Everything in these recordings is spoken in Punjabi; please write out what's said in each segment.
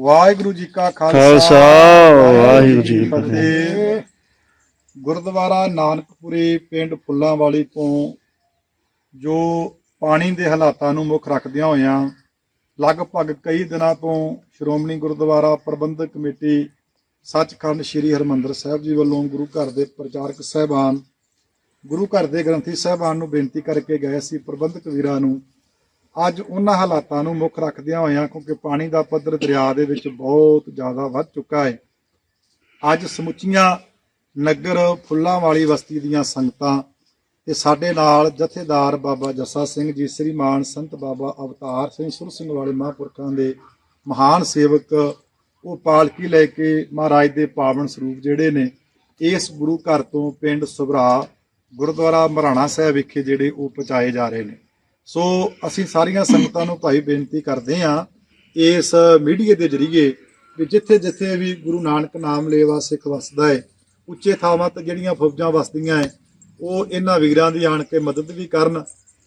ਵਾਹਿਗੁਰੂ ਜੀ ਕਾ ਖਾਲਸਾ, ਵਾਹਿਗੁਰੂ ਜੀ ਕੀ ਫਤਿਹ। ਗੁਰਦੁਆਰਾ ਨਾਨਕਪੁਰੀ ਪਿੰਡ ਫੁੱਲਾਂਵਾਲੀ ਤੋਂ ਜੋ ਪਾਣੀ ਦੇ ਹਾਲਾਤਾਂ ਨੂੰ ਮੁੱਖ ਰੱਖਦਿਆਂ ਹੋਇਆਂ ਲਗਭਗ ਕਈ ਦਿਨਾਂ ਤੋਂ ਸ਼੍ਰੋਮਣੀ ਗੁਰਦੁਆਰਾ ਪ੍ਰਬੰਧਕ ਕਮੇਟੀ ਸੱਚਖੰਡ ਸ੍ਰੀ ਹਰਮੰਦਰ ਸਾਹਿਬ ਜੀ ਵੱਲੋਂ ਗੁਰੂ ਘਰ ਦੇ ਪ੍ਰਚਾਰਕ ਸਹਿਬਾਨ ਗੁਰੂ ਘਰ ਦੇ ਗ੍ਰੰਥੀ ਸਹਿਬਾਨ ਨੂੰ ਬੇਨਤੀ ਕਰਕੇ ਗਏ ਸੀ ਪ੍ਰਬੰਧਕ ਵੀਰਾਂ ਨੂੰ ਅੱਜ ਉਹਨਾਂ ਹਾਲਾਤਾਂ ਨੂੰ ਮੁੱਖ ਰੱਖਦਿਆਂ ਹੋਇਆਂ, ਕਿਉਂਕਿ ਪਾਣੀ ਦਾ ਪੱਧਰ ਦਰਿਆ ਦੇ ਵਿੱਚ ਬਹੁਤ ਜ਼ਿਆਦਾ ਵੱਧ ਚੁੱਕਾ ਹੈ। ਅੱਜ ਸਮੁੱਚੀਆਂ ਨਗਰ ਫੁੱਲਾਂ ਵਾਲੀ ਬਸਤੀ ਦੀਆਂ ਸੰਗਤਾਂ ਤੇ ਸਾਡੇ ਨਾਲ ਜਥੇਦਾਰ ਬਾਬਾ ਜੱਸਾ ਸਿੰਘ ਜੀ, ਸ੍ਰੀਮਾਨ ਸੰਤ ਬਾਬਾ ਅਵਤਾਰ ਸਿੰਘ, ਸੁਰ ਸਿੰਘ ਵਾਲੇ ਮਹਾਂਪੁਰਖਾਂ ਦੇ ਮਹਾਨ ਸੇਵਕ, ਉਹ ਪਾਲਕੀ ਲੈ ਕੇ ਮਹਾਰਾਜ ਦੇ ਪਾਵਨ ਸਰੂਪ ਜਿਹੜੇ ਨੇ, ਇਸ ਗੁਰੂ ਘਰ ਤੋਂ ਪਿੰਡ ਸੁਭਰਾ ਗੁਰਦੁਆਰਾ ਮਰਾਣਾ ਸਾਹਿਬ ਵਿਖੇ ਜਿਹੜੇ ਉਹ ਪਹੁੰਚਾਏ ਜਾ ਰਹੇ ਨੇ। ਸੋ ਅਸੀਂ ਸਾਰੀਆਂ ਸੰਗਤਾਂ ਨੂੰ ਭਾਈ ਬੇਨਤੀ ਕਰਦੇ ਹਾਂ ਇਸ ਮੀਡੀਆ ਦੇ ਜ਼ਰੀਏ ਵੀ ਜਿੱਥੇ ਜਿੱਥੇ ਵੀ ਗੁਰੂ ਨਾਨਕ ਨਾਮ ਲੇਵਾ ਸਿੱਖ ਵਸਦਾ ਹੈ, ਉੱਚੇ ਥਾਵਾਂ ਤੇ ਜਿਹੜੀਆਂ ਫੌਜਾਂ ਵਸਦੀਆਂ ਹੈ, ਉਹ ਇਹਨਾਂ ਵੀਰਾਂ ਦੀ ਆਣ ਕੇ ਮਦਦ ਵੀ ਕਰਨ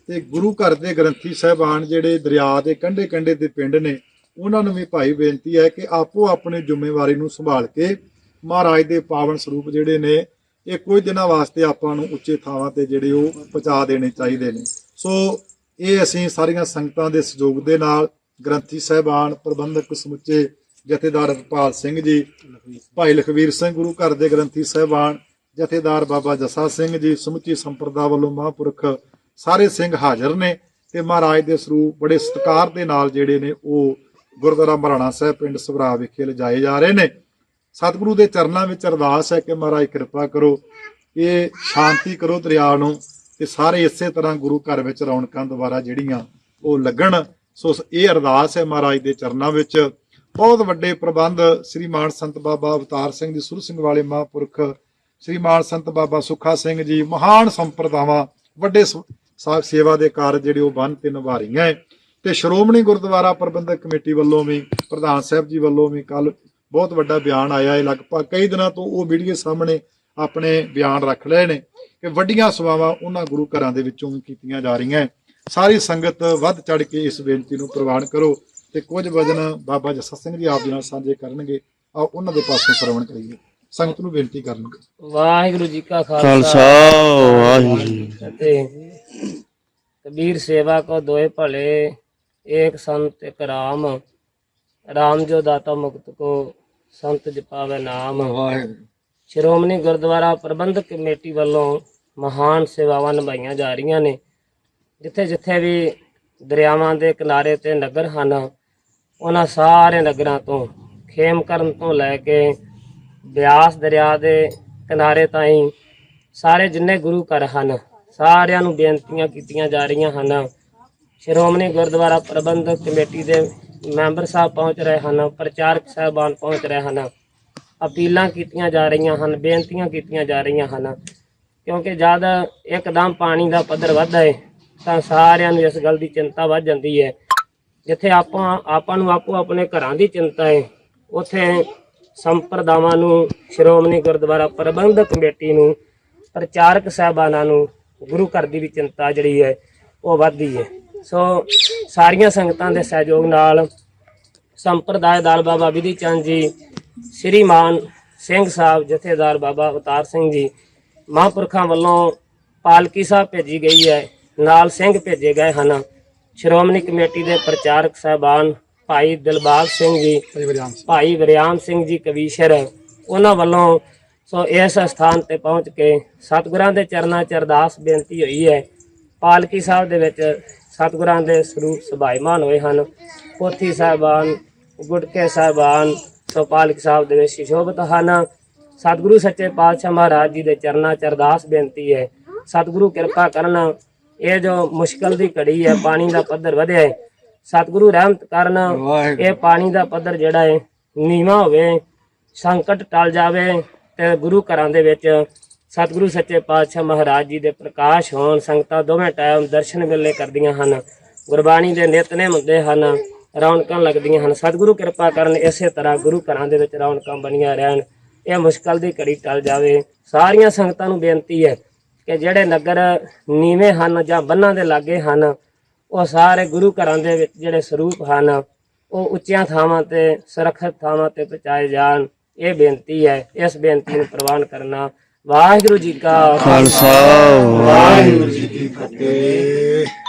ਤੇ ਗੁਰੂ ਘਰ ਦੇ ਗ੍ਰੰਥੀ ਸਾਹਿਬਾਨ ਜਿਹੜੇ ਦਰਿਆ ਦੇ ਕੰਢੇ ਕੰਢੇ ਦੇ ਪਿੰਡ ਨੇ, ਉਹਨਾਂ ਨੂੰ ਵੀ ਭਾਈ ਬੇਨਤੀ ਹੈ ਕਿ ਆਪੋ ਆਪਣੀ ਜ਼ਿੰਮੇਵਾਰੀ ਨੂੰ ਸੰਭਾਲ ਕੇ ਮਹਾਰਾਜ ਦੇ ਪਾਵਨ ਸਰੂਪ ਜਿਹੜੇ ਨੇ, ਇਹ ਕੁਝ ਦਿਨਾਂ ਵਾਸਤੇ ਆਪਾਂ ਨੂੰ ਉੱਚੇ ਥਾਵਾਂ ਤੇ ਜਿਹੜੇ ਉਹ ਪਹੁੰਚਾ ਦੇਣੇ ਚਾਹੀਦੇ ਨੇ। ਸੋ ਇਹ ਅਸੀਂ ਸਾਰੀਆਂ ਸੰਗਤਾਂ ਦੇ ਸਹਿਯੋਗ ਦੇ ਨਾਲ ਗ੍ਰੰਥੀ ਸਾਹਿਬਾਨ, ਪ੍ਰਬੰਧਕ ਸਮੁੱਚੇ ਜਥੇਦਾਰ ਰਤਪਾਲ ਸਿੰਘ ਜੀ, ਭਾਈ ਲਖਵੀਰ ਸਿੰਘ ਗੁਰੂ ਘਰ ਦੇ ਗ੍ਰੰਥੀ ਸਾਹਿਬਾਨ, ਜਥੇਦਾਰ ਬਾਬਾ ਜੱਸਾ ਸਿੰਘ ਜੀ, ਸਮੁੱਚੀ ਸੰਪਰਦਾ ਵੱਲੋਂ ਮਹਾਂਪੁਰਖ ਸਾਰੇ ਸਿੰਘ ਹਾਜ਼ਰ ਨੇ ਤੇ ਮਹਾਰਾਜ ਦੇ ਸਰੂਪ ਬੜੇ ਸਤਿਕਾਰ ਦੇ ਨਾਲ ਜਿਹੜੇ ਨੇ ਉਹ ਗੁਰਦੁਆਰਾ ਮਹਾਰਾਣਾ ਸਾਹਿਬ ਪਿੰਡ ਸਭਰਾ ਵਿਖੇ ਲਿਜਾਏ ਜਾ ਰਹੇ ਨੇ। ਸਤਿਗੁਰੂ ਦੇ ਚਰਨਾਂ ਵਿੱਚ ਅਰਦਾਸ ਹੈ ਕਿ ਮਹਾਰਾਜ ਕਿਰਪਾ ਕਰੋ, ਇਹ ਸ਼ਾਂਤੀ ਕਰੋ ਦਰਿਆ ਨੂੰ ਤੇ ਸਾਰੇ ਇਸੇ ਤਰ੍ਹਾਂ ਗੁਰੂ ਘਰ ਵਿੱਚ ਰੌਣਕਾਂ ਦੁਬਾਰਾ ਜਿਹੜੀਆਂ ਉਹ ਲੱਗਣ, ਸੋ ਇਹ ਅਰਦਾਸ ਹੈ ਮਹਾਰਾਜ ਦੇ ਚਰਨਾਂ ਵਿੱਚ। ਬਹੁਤ ਵੱਡੇ ਪ੍ਰਬੰਧ ਸ਼੍ਰੀ ਸ੍ਰੀਮਾਨ ਸੰਤ ਬਾਬਾ ਅਵਤਾਰ ਸਿੰਘ ਜੀ, ਸੁਰ ਸਿੰਘ ਵਾਲੇ ਮਹਾਂਪੁਰਖ ਸ੍ਰੀਮਾਨ ਸੰਤ ਬਾਬਾ ਸੁਖਾ ਸਿੰਘ ਜੀ, ਮਹਾਨ ਸੰਪਰਦਾਵਾਂ, ਵੱਡੇ ਸ- ਸਾ- ਸੇਵਾ ਦੇ ਕਾਰਜ ਜਿਹੜੇ ਉਹ ਬੰਨ ਤੇ ਨਿਭਾ ਰਹੀਆਂ ਹੈ। ਤੇ ਸ਼੍ਰੋਮਣੀ ਗੁਰਦੁਆਰਾ ਪ੍ਰਬੰਧਕ ਕਮੇਟੀ ਵੱਲੋਂ ਵੀ, ਪ੍ਰਧਾਨ ਸਾਹਿਬ ਜੀ ਵੱਲੋਂ ਵੀ ਕੱਲ ਬਹੁਤ ਵੱਡਾ ਬਿਆਨ ਆਇਆ ਹੈ। ਲਗਭਗ ਕਈ ਦਿਨਾਂ ਤੋਂ ਉਹ ਵੀਡੀਓ ਸਾਹਮਣੇ ਆਪਣੇ ਬਿਆਨ ਰੱਖ ਲਏ ਨੇ ਕਿ ਵੱਡੀਆਂ ਸੇਵਾਵਾਂ ਉਹਨਾਂ ਗੁਰੂ ਘਰਾਂ ਦੇ ਵਿੱਚੋਂ ਵੀ ਕੀਤੀਆਂ ਜਾ ਰਹੀਆਂ। ਸਾਰੀ ਸੰਗਤ ਵੱਧ ਚੜ ਕੇ ਇਸ ਬੇਨਤੀ ਨੂੰ ਪ੍ਰਵਾਨ ਕਰੋ ਤੇ ਕੁਝ ਵਜਨ ਬਾਬਾ ਜੱਸਾ ਸਿੰਘ ਜੀ ਆਪ ਜੀ ਨਾਲ ਸਾਂਝੇ ਕਰਨਗੇ। ਆ ਉਹਨਾਂ ਦੇ ਪਾਸੋਂ ਸਰਵਣ ਕਰੀਏ। ਸੰਗਤ ਨੂੰ ਬੇਨਤੀ ਕਰਨਗੇ। ਵਾਹਿਗੁਰੂ ਜੀ ਕਾ ਖਾਲਸਾ। ਵਾਹਿਗੁਰੂ ਜੀ ਕੀ ਫਤਿਹ। ਕਬੀਰ ਸੇਵਾ ਕੋ ਦੋਏ ਭਲੇ ਏਕ ਸੰਤ ਇੱਕ ਰਾਮ। ਰਾਮ ਜੋ ਦਾਤਾ ਮੁਕਤ ਕੋ ਸੰਤ ਜਪਾਵੇ ਨਾਮ। ਸ਼੍ਰੋਮਣੀ ਗੁਰਦੁਆਰਾ ਪ੍ਰਬੰਧਕ ਕਮੇਟੀ ਵੱਲੋਂ ਮਹਾਨ ਸੇਵਾਵਾਂ ਨਿਭਾਈਆਂ ਜਾ ਰਹੀਆਂ ਨੇ, ਜਿੱਥੇ ਜਿੱਥੇ ਵੀ ਦਰਿਆਵਾਂ ਦੇ ਕਿਨਾਰੇ ਤੇ ਨਗਰ ਹਨ, ਉਹਨਾਂ ਸਾਰੇ ਨਗਰਾਂ ਤੋਂ ਖੇਮ ਕਰਨ ਤੋਂ ਲੈ ਕੇ ਬਿਆਸ ਦਰਿਆ ਦੇ ਕਿਨਾਰੇ ਤਾਈਂ ਸਾਰੇ ਜਿੰਨੇ ਗੁਰੂ ਘਰ ਹਨ, ਸਾਰਿਆਂ ਨੂੰ ਬੇਨਤੀਆਂ ਕੀਤੀਆਂ ਜਾ ਰਹੀਆਂ ਹਨ। ਸ਼੍ਰੋਮਣੀ ਗੁਰਦੁਆਰਾ ਪ੍ਰਬੰਧਕ ਕਮੇਟੀ ਦੇ ਮੈਂਬਰ ਸਾਹਿਬ ਪਹੁੰਚ ਰਹੇ ਹਨ, ਪ੍ਰਚਾਰਕ ਸਾਹਿਬਾਨ ਪਹੁੰਚ ਰਹੇ ਹਨ। ਅਪੀਲਾਂ ਕੀਤੀਆਂ ਜਾ ਰਹੀਆਂ ਹਨ, ਬੇਨਤੀਆਂ ਕੀਤੀਆਂ ਜਾ ਰਹੀਆਂ ਹਨ। ਕਿਉਂਕਿ ਜਦ ਇੱਕਦਮ ਪਾਣੀ ਦਾ ਪੱਧਰ ਵੱਧਦਾ ਹੈ ਤਾਂ ਸਾਰਿਆਂ ਨੂੰ ਇਸ ਗੱਲ ਦੀ ਚਿੰਤਾ ਵੱਧ ਜਾਂਦੀ ਹੈ ਜਿੱਥੇ ਆਪਾਂ ਆਪਾਂ ਨੂੰ ਆਪੋ ਆਪਣੇ ਘਰਾਂ ਦੀ ਚਿੰਤਾ ਹੈ ਉੱਥੇ ਸੰਪਰਦਾਵਾਂ ਨੂੰ, ਸ਼੍ਰੋਮਣੀ ਗੁਰਦੁਆਰਾ ਪ੍ਰਬੰਧਕ ਕਮੇਟੀ ਨੂੰ, ਪ੍ਰਚਾਰਕ ਸਾਹਿਬਾਨਾਂ ਨੂੰ, ਗੁਰੂ ਘਰ ਦੀ ਵੀ ਚਿੰਤਾ ਜਿਹੜੀ ਹੈ ਉਹ ਵੱਧਦੀ ਹੈ ਸੋ ਸਾਰੀਆਂ ਸੰਗਤਾਂ ਦੇ ਸਹਿਯੋਗ ਨਾਲ ਸੰਪਰਦਾਇ ਦਾਲ ਬਾਬਾ ਵਿਧੀ ਚੰਦ ਜੀ ਸ੍ਰੀਮਾਨ ਸਿੰਘ ਸਾਹਿਬ ਜਥੇਦਾਰ ਬਾਬਾ ਅਵਤਾਰ ਸਿੰਘ ਜੀ ਮਹਾਂਪੁਰਖਾਂ ਵੱਲੋਂ ਪਾਲਕੀ ਸਾਹਿਬ ਭੇਜੀ ਗਈ ਹੈ ਨਾਲ ਸਿੰਘ ਭੇਜੇ ਗਏ ਹਨ। ਸ਼੍ਰੋਮਣੀ ਕਮੇਟੀ ਦੇ ਪ੍ਰਚਾਰਕ ਸਾਹਿਬਾਨ ਭਾਈ ਦਿਲਬਾਗ ਸਿੰਘ ਜੀ ਭਾਈ ਵਰਿਆਮ ਸਿੰਘ। ਜੀ ਕਵੀਸ਼ਰ ਉਹਨਾਂ ਵੱਲੋਂ ਸੋ ਇਸ ਸਥਾਨ ਤੇ ਪਹੁੰਚ ਕੇ ਸਤਿਗੁਰਾਂ ਦੇ ਚਰਨਾਂ 'ਚ ਅਰਦਾਸ ਬੇਨਤੀ ਹੋਈ ਹੈ। ਪਾਲਕੀ ਸਾਹਿਬ ਦੇ ਵਿੱਚ ਸਤਿਗੁਰਾਂ ਦੇ ਸਰੂਪ ਸੁਭਾਈਮਾਨ ਹੋਏ ਹਨ। ਪੋਥੀ ਸਾਹਿਬਾਨ ਗੁਟਕੇ ਸਾਹਿਬਾਨ ਸੋ ਪਾਲਕੀ ਸਾਹਿਬ ਦੇ ਵਿੱਚ ਸ਼ਿਸ਼ੋਭਤ ਹਨ ਸਤਿਗੁਰੂ ਸੱਚੇ ਪਾਤਸ਼ਾਹ ਮਹਾਰਾਜ ਜੀ ਦੇ ਚਰਨਾਂ 'ਚ ਅਰਦਾਸ ਬੇਨਤੀ ਹੈ। ਸਤਿਗੁਰੂ ਕਿਰਪਾ ਕਰਨ ਇਹ ਜੋ ਮੁਸ਼ਕਲ ਦੀ ਘੜੀ ਹੈ ਪਾਣੀ ਦਾ ਪੱਧਰ ਵਧਿਆ ਹੈ। ਸਤਿਗੁਰੂ ਰਹਿਮਤ ਕਰਨ ਇਹ ਪਾਣੀ ਦਾ ਪੱਧਰ ਜਿਹੜਾ ਹੈ ਨੀਵਾ ਹੋਵੇ ਸੰਕਟ ਟਲ ਜਾਵੇ ਤੇ ਗੁਰੂ ਘਰਾਂ ਦੇ ਵਿੱਚ ਸਤਿਗੁਰੂ ਸੱਚੇ ਪਾਤਸ਼ਾਹ ਮਹਾਰਾਜ ਜੀ ਦੇ ਪ੍ਰਕਾਸ਼ ਹੋਣ ਸੰਗਤਾਂ ਦੋਵੇਂ ਟਾਈਮ ਦਰਸ਼ਨ ਵੇਲੇ ਕਰਦੀਆਂ ਹਨ। ਗੁਰਬਾਣੀ ਦੇ ਨਿਤਨੇਮ ਹੁੰਦੇ ਹਨ। ਰੌਣਕਾਂ ਲੱਗਦੀਆਂ ਹਨ। ਸਤਿਗੁਰੂ ਕਿਰਪਾ ਕਰਨ ਇਸੇ ਤਰ੍ਹਾਂ ਗੁਰੂ ਘਰਾਂ ਦੇ ਵਿੱਚ ਰੌਣਕਾਂ ਬਣੀਆਂ ਰਹਿਣ। ਇਹ ਮੁਸ਼ਕਲ ਦੀ ਘੜੀ ਟਲ ਜਾਵੇ। ਸਾਰੀਆਂ ਸੰਗਤਾਂ ਨੂੰ ਬੇਨਤੀ ਹੈ ਕਿ ਜਿਹੜੇ ਨਗਰ ਨੀਵੇਂ ਹਨ ਜਾਂ ਬੰਨਾਂ ਦੇ ਲਾਗੇ ਹਨ, ਉਹ ਸਾਰੇ ਗੁਰੂ ਘਰਾਂ ਦੇ ਵਿੱਚ ਜਿਹੜੇ ਸਰੂਪ ਹਨ, ਉਹ ਉੱਚੀਆਂ ਥਾਵਾਂ ਤੇ, ਸੁਰੱਖਿਅਤ ਥਾਵਾਂ ਤੇ ਪਹੁੰਚਾਏ ਜਾਣ। ਇਹ ਬੇਨਤੀ ਹੈ। ਇਸ ਬੇਨਤੀ ਨੂੰ ਪ੍ਰਵਾਨ ਕਰਨਾ ਵਾਹਿਗੁਰੂ ਜੀ ਕਾ ਖਾਲਸਾ। ਵਾਹਿਗੁਰੂ ਜੀ ਕੀ ਫਤਿਹ।